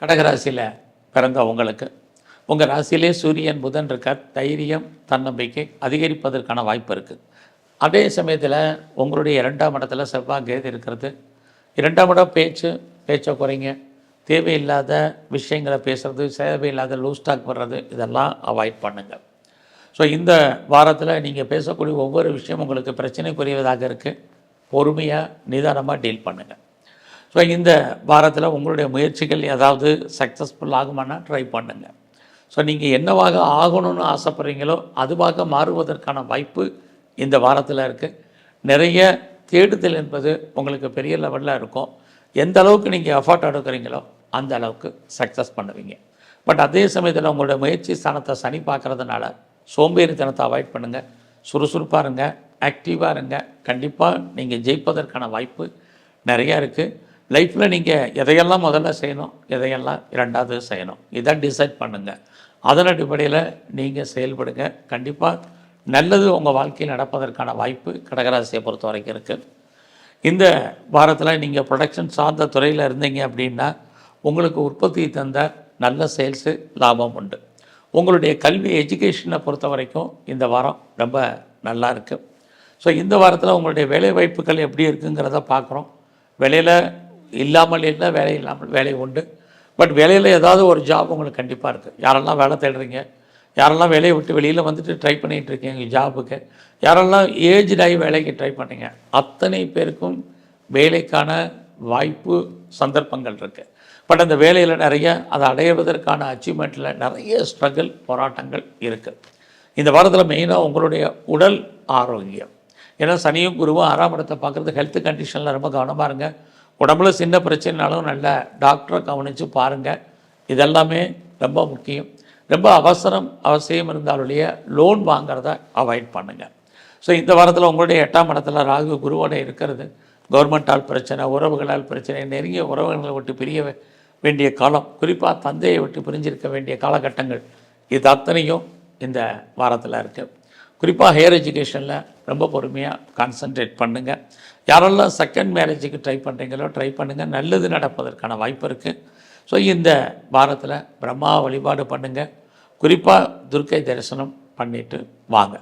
கடகராசியில் பிறந்த உங்களுக்கு. உங்கள் ராசியிலே சூரியன் புதன் இருக்கார் தைரியம் தன்னம்பிக்கை அதிகரிப்பதற்கான வாய்ப்பு இருக்குது அதே சமயத்தில் உங்களுடைய இரண்டாம் இடத்துல செவ்வாய் கேது இருக்கிறது. இரண்டாம் இடம் பேச்சு பேச்சை குறைங்க. தேவையில்லாத விஷயங்களை பேசுகிறது தேவையில்லாத லூஸ் டாக் வர்றது இதெல்லாம் அவாய்ட் பண்ணுங்கள் ஸோ இந்த வாரத்தில் நீங்கள் பேசக்கூடிய ஒவ்வொரு விஷயம் உங்களுக்கு பிரச்சனைக்குரியதாக இருக்குது பொறுமையாக நிதானமாக டீல் பண்ணுங்கள் ஸோ இந்த வாரத்தில் உங்களுடைய முயற்சிகள் ஏதாவது சக்ஸஸ்ஃபுல் ஆகுமானா ட்ரை பண்ணுங்கள் ஸோ நீங்கள் என்னவாக ஆகணும்னு ஆசைப்பட்றீங்களோ அதுவாக மாறுவதற்கான வாய்ப்பு இந்த வாரத்தில் இருக்குது நிறைய தேடுதல் என்பது உங்களுக்கு பெரிய லெவலில் இருக்கும். எந்த அளவுக்கு நீங்கள் எஃபர்ட் எடுக்கிறீங்களோ அந்த அளவுக்கு சக்ஸஸ் பண்ணுவீங்க. பட் அதே சமயத்தில் உங்களுடைய முயற்சி ஸ்தானத்தை சனி பார்க்கறதுனால சோம்பேறித்தனத்தை அவாய்ட் பண்ணுங்கள் சுறுசுறுப்பாக இருங்க. ஆக்டிவாக இருங்க. கண்டிப்பாக நீங்கள் ஜெயிப்பதற்கான வாய்ப்பு நிறையா இருக்குது லைஃப்பில் நீங்கள் எதையெல்லாம் முதல்ல செய்யணும் எதையெல்லாம் இரண்டாவது செய்யணும் இதை டிசைட் பண்ணுங்கள் அதன் அடிப்படையில் நீங்கள் செயல்படுங்க. கண்டிப்பாக நல்லது உங்கள் வாழ்க்கையில் நடப்பதற்கான வாய்ப்பு கடகராசியை பொறுத்த வரைக்கும் இருக்குது இந்த வாரத்தில் நீங்கள் ப்ரொடக்ஷன் சார்ந்த துறையில் இருந்தீங்க அப்படின்னா உங்களுக்கு உற்பத்தி தந்த நல்ல சேல்ஸு லாபம் உண்டு. உங்களுடைய கல்வி எஜுகேஷனை பொறுத்த வரைக்கும் இந்த வாரம் ரொம்ப நல்லா இருக்குது ஸோ இந்த வாரத்தில் உங்களுடைய வேலை வாய்ப்புகள் எப்படி இருக்குங்கிறத பார்க்குறோம். வேலையில் இல்லாமல் இல்லை வேலை இல்லாமல் வேலை உண்டு. பட் வேலையில் ஏதாவது ஒரு ஜாப் உங்களுக்கு கண்டிப்பாக இருக்குது யாரெல்லாம் வேலை தேடுறீங்க? யாரெல்லாம் வேலையை விட்டு வெளியில் வந்துட்டு ட்ரை பண்ணிகிட்டு இருக்கீங்க ஜாபுக்கு யாரெல்லாம் ஏஜ்டாகி வேலைக்கு ட்ரை பண்ணீங்க? அத்தனை பேருக்கும் வேலைக்கான வாய்ப்பு சந்தர்ப்பங்கள் இருக்குது பட் அந்த வேலையில் நிறைய அதை அடைவதற்கான அச்சீவ்மெண்ட்டில் நிறைய ஸ்ட்ரகிள் போராட்டங்கள் இருக்குது இந்த வாரத்தில் மெயினாக உங்களுடைய உடல் ஆரோக்கியம். ஏன்னா சனியும் குருவும் ஆறாம் இடத்தை பார்க்குறது ஹெல்த் கண்டிஷனில் ரொம்ப கவனமாக இருங்க. உடம்புல சின்ன பிரச்சனைனாலும் நல்ல டாக்டரை கவனித்து பாருங்கள் இதெல்லாமே ரொம்ப முக்கியம். ரொம்ப அவசரம் அவசியம் இருந்தாலுடைய லோன் வாங்குறத அவாய்ட் பண்ணுங்கள் ஸோ இந்த வாரத்தில் உங்களுடைய எட்டாம் இடத்துல ராகு குருவோட இருக்கிறது. கவர்மெண்டால் பிரச்சனை உறவுகளால் பிரச்சனை நெருங்கிய உறவுகளை விட்டு பிரிய வேண்டிய காலம் குறிப்பாக தந்தையை விட்டு பிரிஞ்சிருக்க வேண்டிய காலகட்டங்கள் இது அத்தனையும் இந்த வாரத்தில் இருக்குது குறிப்பாக ஹையர் எஜுகேஷனில் ரொம்ப பொறுமையாக கான்சன்ட்ரேட் பண்ணுங்கள் யாரெல்லாம் செகண்ட் மேரேஜுக்கு ட்ரை பண்ணுறீங்களோ ட்ரை பண்ணுங்கள் நல்லது நடப்பதற்கான வாய்ப்பு இருக்குது ஸோ இந்த வாரத்தில் பிரம்மா வழிபாடு பண்ணுங்கள் குறிப்பாக துர்க்கை தரிசனம் பண்ணிட்டு வாங்க.